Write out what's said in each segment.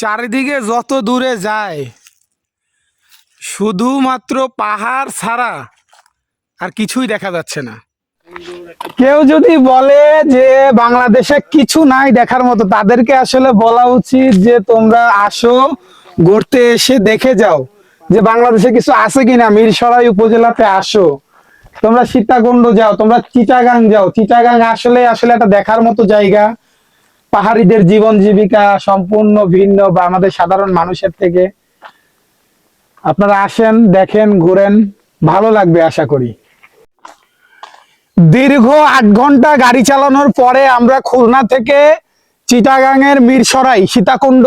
চারিদিকে যত দূরে যায়, শুধুমাত্র পাহাড় ছাড়া আর কিছুই দেখা যাচ্ছে না। কেউ যদি বলে যে বাংলাদেশে কিছু নাই দেখার মতো, তাদেরকে আসলে বলা উচিত যে তোমরা আসো, ঘুরতে এসে দেখে যাও যে বাংলাদেশে কিছু আছে কিনা। মিরসরাই উপজেলাতে আসো। তোমরা সীতাকুণ্ড যাও, তোমরা চিটাগাং যাও। চিটাগাং আসলে আসলে একটা দেখার মতো জায়গা। পাহাড়িদের জীবন জীবিকা সম্পূর্ণ ভিন্ন বা আমাদের সাধারণ মানুষের থেকে। আপনারা আসেন, দেখেন, ঘুরেন, ভালো লাগবে আশা করি। দীর্ঘ আট ঘণ্টা গাড়ি চালানোর পরে আমরা খুলনা থেকে চিটাগাং এর মিরসরাই, সীতাকুণ্ড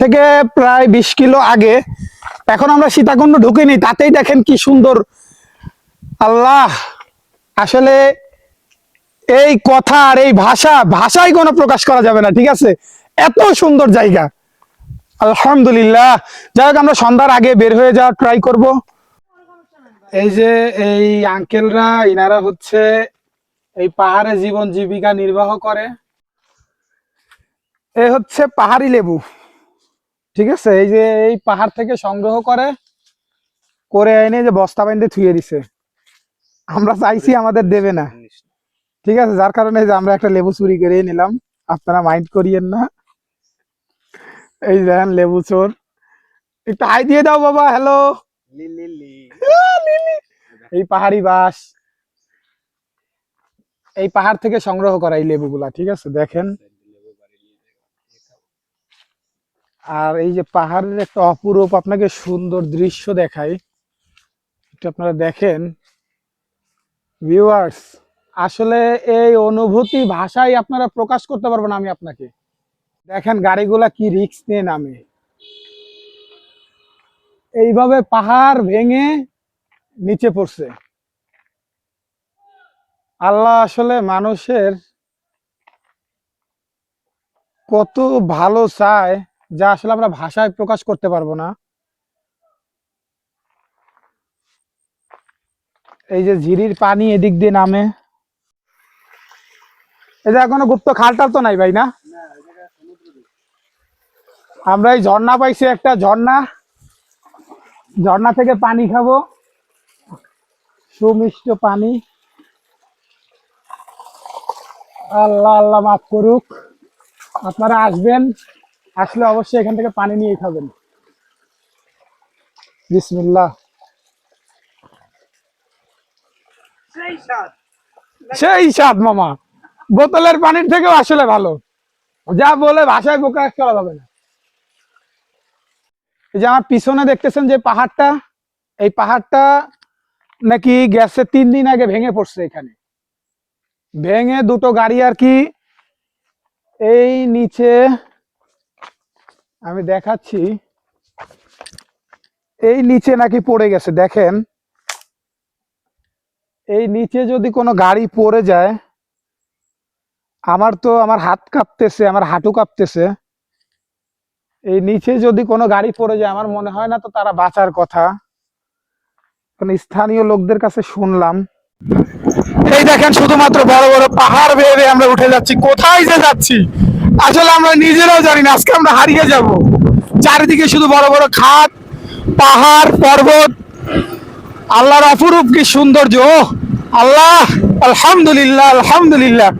থেকে প্রায় বিশ কিলো আগে। এখন আমরা সীতাকুণ্ড ঢুকিনি, তাতেই দেখেন কি সুন্দর। আল্লাহ, আসলে এই কথা আর এই ভাষা, ভাষায় কোনো প্রকাশ করা যাবে না, ঠিক আছে? এত সুন্দর জায়গা। আলহামদুলিল্লাহ। যাই হোক, আমরা সন্ধ্যার আগে বের হয়ে যাওয়ার ট্রাই করব। এই যে এই আঙ্কেলরা ইনারা হচ্ছে এই পাহাড়ে জীবন জীবিকা নির্বাহ করে। এ হচ্ছে পাহাড়ি লেবু। ঠিক আছে? এই যে এই পাহাড় থেকে সংগ্রহ করে করে এনে যে বস্তা বাইন্দে থুয়ে দিছে। আমরা চাইছি আমাদের দেবে না। ঠিক আছে যার কারণে যে আমরা একটা লেবু চুরি করে নিলাম। আপনারা মাইন্ড করিয়েন না। এই দেখেন লেবু চোর। একটু হাই দিয়ে দাও বাবা হ্যালো। এই পাহাড়ি বাস। এই পাহাড় থেকে সংগ্রহ করা এই লেবুগুলা ঠিক আছে দেখেন। আর এই যে পাহাড়ের একটা অপরূপ আপনাকে সুন্দর দৃশ্য দেখায় একটু আপনারা দেখেন। ভিউয়ার্স আসলে এই অনুভূতি ভাষায় আপনারা প্রকাশ করতে পারবেন আমি আপনাকে। দেখেন গাড়িগুলা কি রিক্স নিয়ে নামে। এইভাবে পাহাড় ভেঙে নিচে পড়ছে। আল্লাহ আসলে মানুষের কত ভালো চায় যা আসলে আমরা ভাষায় প্রকাশ করতে পারব না। এই যে ঝিরির পানি এদিক দিয়ে নামে। যে এখনও গুপ্ত খালটাল তো নাই ভাই না? আমরা এই ঝর্ণা পাইছি একটা ঝর্ণা। ঝর্ণা থেকে পানি খাব। সুমিষ্ট পানি। আল্লাহ আল্লাহ মাফ করুক। আপনারা আসবেন আসলে অবশ্যই এখান থেকে পানি নিয়ে খাবেন। বিসমিল্লাহ। সেই স্বাদ মামা। বোতলের পানির থেকেও আসলে ভালো। যা বলে ভাষায় প্রকাশ করা যাবে না। এই যে আমার পিছনে দেখতেছেন যে পাহাড়টা, এই পাহাড়টা নাকি গ্যাসে তিন দিন আগে ভেঙে পড়ছে এখানে। ভেঙে দুটো গাড়ি আর কি এই নিচে আমি দেখাচ্ছি। এই নিচে নাকি পড়ে গেছে, দেখেন। এই নিচে যদি কোনো গাড়ি পড়ে যায় আমার তো আমার হাত কাঁপতেছে, আমার হাঁটু কাঁপতেছে। এই নিচে যদি কোনো গাড়ি পড়ে যায়, আমার মনে হয় না তো তারা বাঁচার কথা। স্থানীয় লোকদের কাছে শুনলাম। এই দেখেন শুধুমাত্র বড় বড় পাহাড় বেয়ে আমরা উঠে যাচ্ছি। কোথায় যে যাচ্ছি? আসলে আমরা নিজেরাও জানি না, আজকে আমরা হারিয়ে যাব। চারিদিকে শুধু বড় বড় খাদ পাহাড়, পর্বত। আল্লাহর অপরূপ কি সৌন্দর্য আল্লাহ, আলহামদুলিল্লাহ আলহামদুলিল্লাহ।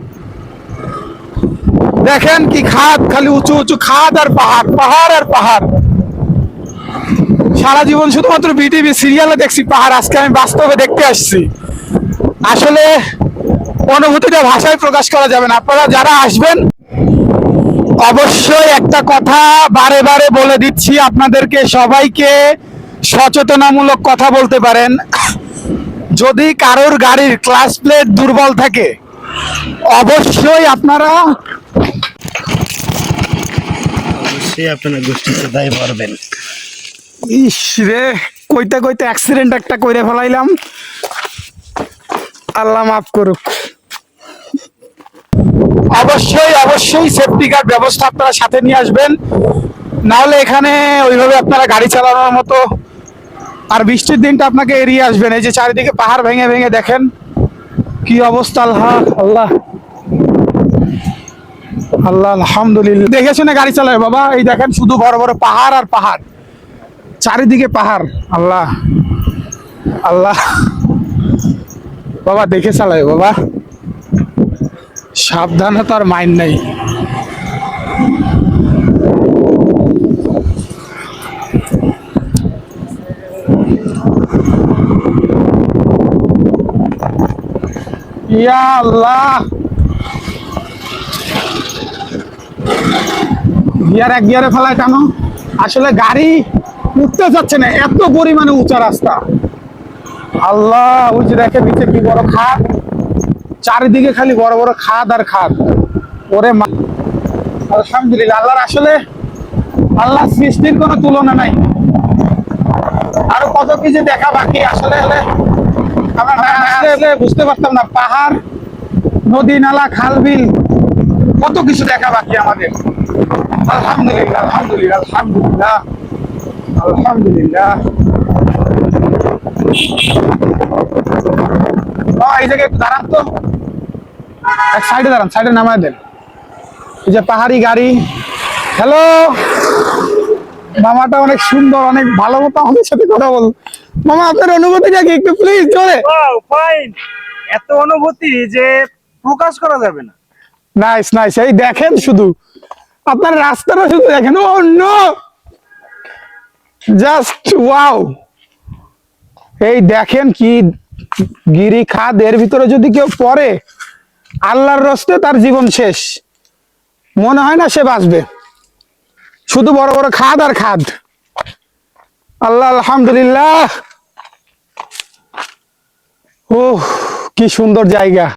দেখেন কি খাদ, খালি উঁচু উঁচু খাদ আর পাহাড় পাহাড় আর পাহাড়। সারা জীবন শুধুমাত্র বিটিভি সিরিয়ালে দেখছি পাহাড়, আজকে আমি বাস্তবে দেখতে আসছি। আসলে অনুভূতিটা ভাষায় প্রকাশ করা যাবে না। আপনারা যারা আসবেন, অবশ্যই একটা কথা বারে বারে বলে দিচ্ছি আপনাদেরকে, সবাইকে সচেতনামূলক কথা বলতে পারেন। যদি কারোর গাড়ির ক্লাস প্লেট দুর্বল থাকে, অবশ্যই আপনারা সে আপনারা গোষ্ঠীতে দায় পারবেন ইস রে, কইতে কইতে অ্যাক্সিডেন্ট একটা কইরে ফেলাইলাম। আল্লাহ মাফ করুক। অবশ্যই অবশ্যই সেফটি গার্ড ব্যবস্থা আপনারা সাথে নিয়ে আসবেন। নাহলে এখানে ওইভাবে আপনারা গাড়ি চালানোর মতো আর বৃষ্টির দিনটা আপনাকে এড়িয়ে আসবেন। এই যে চারিদিকে পাহাড় ভেঙে ভেঙে দেখেন, কি অবস্থা, আল্লাহ আল্লাহ। আল্লাহ, আলহামদুলিল্লাহ। দেখে শুনে গাড়ি চালায়, বাবা, এই দেখেন শুধু বড় বড় পাহাড় আর পাহাড়। চারিদিকে পাহাড়, আল্লাহ। আল্লাহ। বাবা, দেখে চালায়, বাবা। সাবধানতার মাইন্ড নেই। ইয়া আল্লাহ। গিয়ার এক গিয়ারে ফেলায় কেন? আসলে গাড়ি উঠতে যাচ্ছে না, এত পরিমাণে উঁচা রাস্তা। আল্লাহ, ওই যে দেখে নিচে কি বড় খাদ? চারিদিকে খালি বড় বড় খাদ আর খাদ। ওরে আলহামদুলিল্লাহ, আল্লাহর আসলে আল্লাহ সৃষ্টির কোনো তুলনা নাই। আরও কত কিছু দেখা বাকি, আসলে আমরা বুঝতে পারতাম না। পাহাড়, নদী, নালা, খাল, বিল কত কিছু দেখা বাকি আমাদের। আলহামদুলিল্লাহ আলহামদুলিল্লাহ আলহামদুলিল্লাহ আলহামদুলিল্লাহ। এই জায়গায় দাঁড়ান তো। সাইডে নামায় দেন। এই যে পাহাড়ি গাড়ি। হ্যালো মামাটা অনেক সুন্দর, অনেক ভালো মতো আমাদের সাথে কথা বল। মামা, আপনার অনুভূতিটা কি একটু প্লিজ জোরে এত অনুভূতি যে প্রকাশ করা যাবে না। নাইস নাইস এই দেখেন শুধু। আপনার রাস্তাটা শুধু দেখেন। ও নো জাস্ট ওয়াও এই দেখেন কি গিরি খাদ। এর ভিতরে যদি কেউ পড়ে, আল্লাহর রস্তে তার জীবন শেষ। মনে হয় না সে বাঁচবে। শুধু বড় বড় খাদ আর খাদ। আল্লাহ, আলহামদুলিল্লাহ। ও কি সুন্দর জায়গা।